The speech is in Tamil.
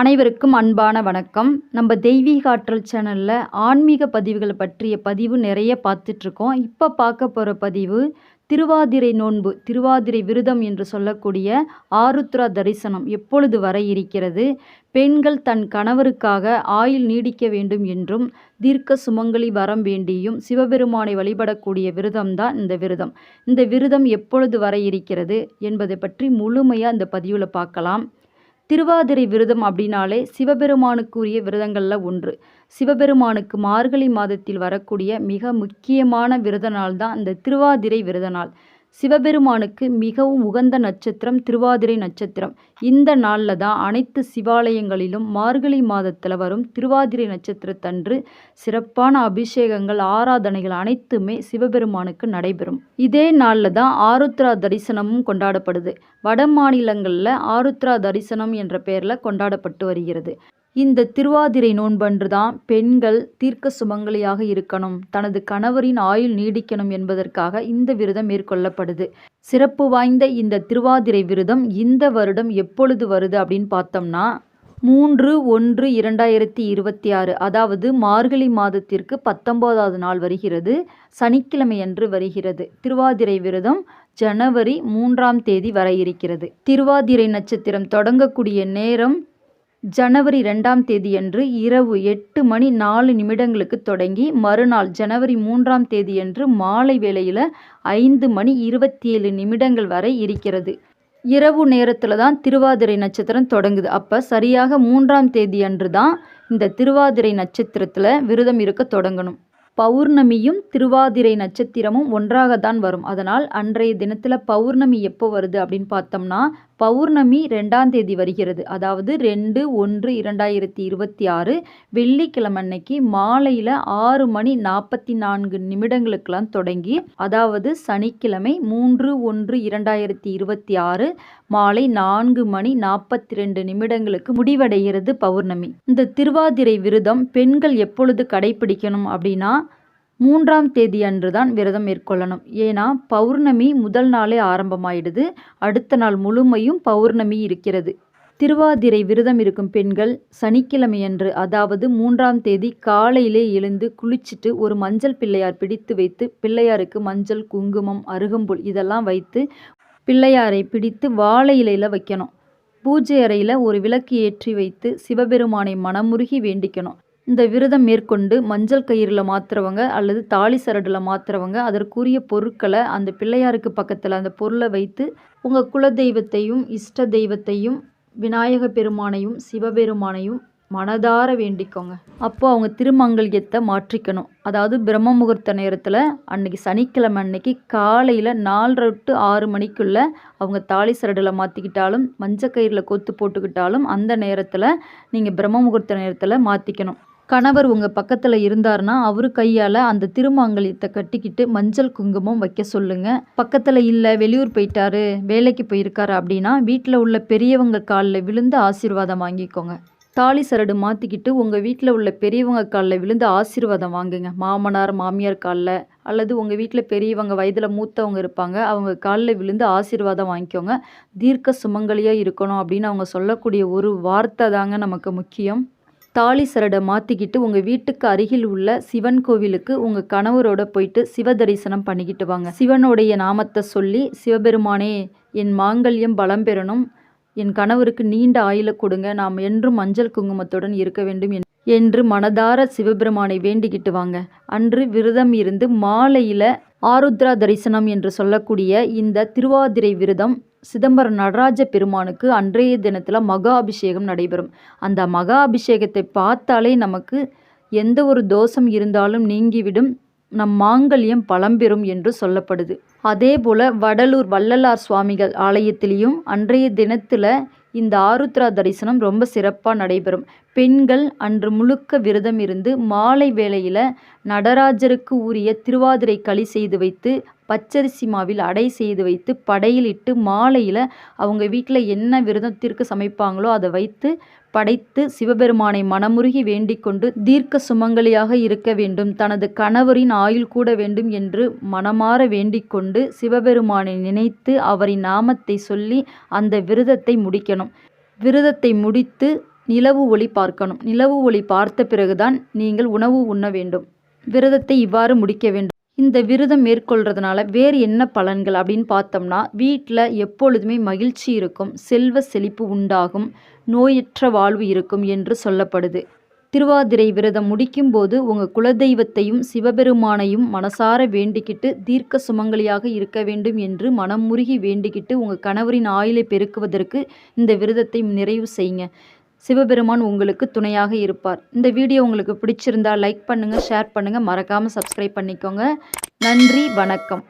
அனைவருக்கும் அன்பான வணக்கம். நம்ம தெய்வீக ஆற்றல் சேனலில் ஆன்மீக பதிவுகளை பற்றிய பதிவு நிறைய பார்த்துட்ருக்கோம். இப்போ பார்க்க போகிற பதிவு திருவாதிரை நோன்பு திருவாதிரை விரதம் என்று சொல்லக்கூடிய ஆருத்ரா தரிசனம் எப்பொழுது வர இருக்கிறது? பெண்கள் தன் கணவருக்காக ஆயுள் நீடிக்க வேண்டும் என்றும் தீர்க்க சுமங்கலி வரம் வேண்டியும் சிவபெருமானை வழிபடக்கூடிய விரதம்தான் இந்த விரதம். இந்த விரதம் எப்பொழுது வர இருக்கிறது என்பதை பற்றி முழுமையாக இந்த பதிவில் பார்க்கலாம். திருவாதிரை விரதம் அப்படின்னாலே சிவபெருமானுக்குரிய விரதங்களில் ஒன்று. சிவபெருமானுக்கு மார்கழி மாதத்தில் வரக்கூடிய மிக முக்கியமான விரத நாள் தான் இந்த திருவாதிரை விரத நாள் சிவபெருமானுக்கு மிகவும் உகந்த நட்சத்திரம் திருவாதிரை நட்சத்திரம். இந்த நாளில் தான் அனைத்து சிவாலயங்களிலும் மார்கழி மாதத்தில் வரும் திருவாதிரை நட்சத்திரத்தன்று சிறப்பான அபிஷேகங்கள் ஆராதனைகள் அனைத்துமே சிவபெருமானுக்கு நடைபெறும். இதே நாளில் தான் ஆருத்ரா தரிசனமும் கொண்டாடப்படுது. வட மாநிலங்களில் ஆருத்ரா தரிசனம் என்ற பெயரில் கொண்டாடப்பட்டு வருகிறது. இந்த திருவாதிரை நோன்பன்று தான் பெண்கள் தீர்க்க சுமங்கலியாக இருக்கணும். தனது கணவரின் ஆயுள் நீடிக்கணும் என்பதற்காக இந்த விரதம் மேற்கொள்ளப்படுது. சிறப்பு வாய்ந்த இந்த திருவாதிரை விரதம் இந்த வருடம் எப்பொழுது வருது அப்படின்னு பார்த்தோம்னா மூன்று ஒன்று இரண்டாயிரத்தி இருபத்தி ஆறு அதாவது மார்கழி மாதத்திற்கு பத்தொம்போதாவது நாள் வருகிறது. சனிக்கிழமையன்று வருகிறது. திருவாதிரை விரதம் ஜனவரி மூன்றாம் தேதி வர இருக்கிறது. திருவாதிரை நட்சத்திரம் தொடங்கக்கூடிய நேரம் ஜனவரி ரெண்டாம் தேதியன்று இரவு எட்டு மணி நாலு நிமிடங்களுக்கு தொடங்கி மறுநாள் ஜனவரி மூன்றாம் தேதியன்று மாலை வேளையில் ஐந்து மணி இருபத்தி ஏழு நிமிடங்கள் வரை இருக்கிறது. இரவு நேரத்தில் தான் திருவாதிரை நட்சத்திரம் தொடங்குது. அப்போ சரியாக மூன்றாம் தேதி அன்று தான் இந்த திருவாதிரை நட்சத்திரத்தில் விரதம் இருக்க தொடங்கணும். பௌர்ணமியும் திருவாதிரை நட்சத்திரமும் ஒன்றாக தான் வரும். அதனால் அன்றைய தினத்தில் பௌர்ணமி எப்போ வருது அப்படின்னு பார்த்தோம்னா பௌர்ணமி ரெண்டாம் தேதி வருகிறது. அதாவது ரெண்டு ஒன்று இரண்டாயிரத்தி இருபத்தி ஆறு வெள்ளிக்கிழமை அன்னைக்கு மாலையில் ஆறு மணி நாற்பத்தி நான்கு நிமிடங்களுக்கெல்லாம் தொடங்கி அதாவது சனிக்கிழமை மூன்று ஒன்று இரண்டாயிரத்தி இருபத்தி ஆறு மாலை நான்கு மணி நாற்பத்தி ரெண்டு நிமிடங்களுக்கு முடிவடைகிறது பௌர்ணமி. இந்த திருவாதிரை விரதம் பெண்கள் எப்பொழுது கடைபிடிக்கணும் அப்படின்னா மூன்றாம் தேதி அன்று தான் விரதம் மேற்கொள்ளணும். ஏன்னா பௌர்ணமி முதல் நாளே ஆரம்பமாயிடுது. அடுத்த நாள் முழுமையும் பௌர்ணமி இருக்கிறது. திருவாதிரை விரதம் இருக்கும் பெண்கள் சனிக்கிழமையன்று அதாவது மூன்றாம் தேதி காலையிலே எழுந்து குளிச்சுட்டு ஒரு மஞ்சள் பிள்ளையார் பிடித்து வைத்து பிள்ளையாருக்கு மஞ்சள் குங்குமம் அருகம்புல் இதெல்லாம் வைத்து பிள்ளையாரை பிடித்து வாழை இலையில் வைக்கணும். பூஜை அறையில் ஒரு விளக்கு ஏற்றி வைத்து சிவபெருமானை மனமுருகி வேண்டிக்கணும். இந்த விரதம் மேற்கொண்டு மஞ்சள் கயிறில் மாற்றுறவங்க அல்லது தாலி சரடில் மாற்றுறவங்க அதற்குரிய பொருட்களை அந்த பிள்ளையாருக்கு பக்கத்தில் அந்த பொருளை வைத்து உங்கள் குல தெய்வத்தையும் இஷ்ட தெய்வத்தையும் விநாயக பெருமானையும் சிவபெருமானையும் மனதார வேண்டிக்கோங்க. அப்போ அவங்க திருமங்கல்யத்தை மாற்றிக்கணும். அதாவது பிரம்ம முகூர்த்த நேரத்தில் அன்னைக்கு சனிக்கிழமை அன்னைக்கு காலையில் நாலரை டு ஆறு மணிக்குள்ளே அவங்க தாலி சரடில் மாற்றிக்கிட்டாலும் மஞ்சக்கயிறில் கொத்து போட்டுக்கிட்டாலும் அந்த நேரத்தில் நீங்கள் பிரம்ம முகூர்த்த நேரத்தில் மாற்றிக்கணும் கணவர் உங்கள் பக்கத்தில் இருந்தார்னா அவர் கையால் அந்த திருமாங்கல்யத்தை கட்டிக்கிட்டு மஞ்சள் குங்குமம் வைக்க சொல்லுங்கள் பக்கத்தில் இல்லை வெளியூர் போயிட்டாரு வேலைக்கு போயிருக்காரு அப்படின்னா வீட்டில் உள்ள பெரியவங்க காலில் விழுந்து ஆசீர்வாதம் வாங்கிக்கோங்க. தாலி சரடு மாற்றிக்கிட்டு உங்கள் வீட்டில் உள்ள பெரியவங்க காலில் விழுந்து ஆசீர்வாதம் வாங்குங்க. மாமனார் மாமியார் காலில் அல்லது உங்கள் வீட்டில் பெரியவங்க வயதில் மூத்தவங்க இருப்பாங்க அவங்க காலில் விழுந்து ஆசீர்வாதம் வாங்கிக்கோங்க. தீர்க்க சுமங்கலியாக இருக்கணும் அப்படின்னு அவங்க சொல்லக்கூடிய ஒரு வார்த்தை தாங்க நமக்கு முக்கியம். தாலி சரடை மாற்றிக்கிட்டு உங்கள் வீட்டுக்கு அருகில் உள்ள சிவன் கோவிலுக்கு உங்கள் கணவரோட போயிட்டு சிவ தரிசனம் பண்ணிக்கிட்டு வாங்க. சிவனுடைய நாமத்தை சொல்லி சிவபெருமானே என் மாங்கல்யம் பலம் பெறணும். என் கணவருக்கு நீண்ட ஆயுள கொடுங்க. நாம் என்றும் மஞ்சள் குங்குமத்துடன் இருக்க வேண்டும் என்று மனதார சிவபெருமானை வேண்டிக்கிட்டு வாங்க. அன்று விரதம் இருந்து மாலையில் ஆருத்ரா தரிசனம் என்று சொல்லக்கூடிய இந்த திருவாதிரை விரதம் சிதம்பரம் நடராஜ பெருமானுக்கு அன்றைய தினத்தில் மகா அபிஷேகம் நடைபெறும். அந்த மகா அபிஷேகத்தை பார்த்தாலே நமக்கு எந்த ஒரு தோஷம் இருந்தாலும் நீங்கிவிடும். நம் மாங்கல்யம் பழம்பெறும் என்று சொல்லப்படுது. அதே போல் வடலூர் வள்ளலார் சுவாமிகள் ஆலயத்திலையும் அன்றைய தினத்தில் இந்த ஆருத்ரா தரிசனம் ரொம்ப சிறப்பாக நடைபெறும். பெண்கள் அன்று முழுக்க விரதம் இருந்து மாலை வேளையில் நடராஜருக்கு உரிய திருவாதிரை களி செய்து வைத்து பச்சரிசி மாவில் அடை செய்து வைத்து படையில் இட்டு மாலையில் அவங்க வீட்டில் என்ன விரதத்திற்கு சமைப்பாங்களோ அதை வைத்து படைத்து சிவபெருமானை மனமுருகி வேண்டிக் கொண்டு தீர்க்க சுமங்கலியாக இருக்க வேண்டும். தனது கணவரின் ஆயுள் கூட வேண்டும் என்று மனமாற வேண்டிக் கொண்டு சிவபெருமானை நினைத்து அவரின் நாமத்தை சொல்லி அந்த விரதத்தை முடிக்கணும். விரதத்தை முடித்து நிலவு ஒளி பார்க்கணும். நிலவு ஒளி பார்த்த பிறகுதான் நீங்கள் உணவு உண்ண வேண்டும். விரதத்தை இவ்வாறு முடிக்க வேண்டும். இந்த விரதம் மேற்கொள்றதுனால வேறு என்ன பலன்கள் அப்படின்னு பார்த்தோம்னா வீட்டில் எப்பொழுதுமே மகிழ்ச்சி இருக்கும் செல்வ செழிப்பு உண்டாகும் நோயற்ற வாழ்வு இருக்கும் என்று சொல்லப்படுது. திருவாதிரை விரதம் முடிக்கும்போது உங்கள் குலதெய்வத்தையும் சிவபெருமானையும் மனசார வேண்டிக்கிட்டு தீர்க்க சுமங்கலியாக இருக்க வேண்டும் என்று மனம் முருகி வேண்டிக்கிட்டு உங்கள் கணவரின் ஆயுளை பெருக்குவதற்கு இந்த விரதத்தை நிறைவு செய்யுங்க. சிவபெருமான் உங்களுக்கு துணையாக இருப்பார். இந்த வீடியோ உங்களுக்கு பிடிச்சிருந்தா லைக் பண்ணுங்கள் ஷேர் பண்ணுங்கள் மறக்காமல் சப்ஸ்கிரைப் பண்ணிக்கோங்க. நன்றி வணக்கம்.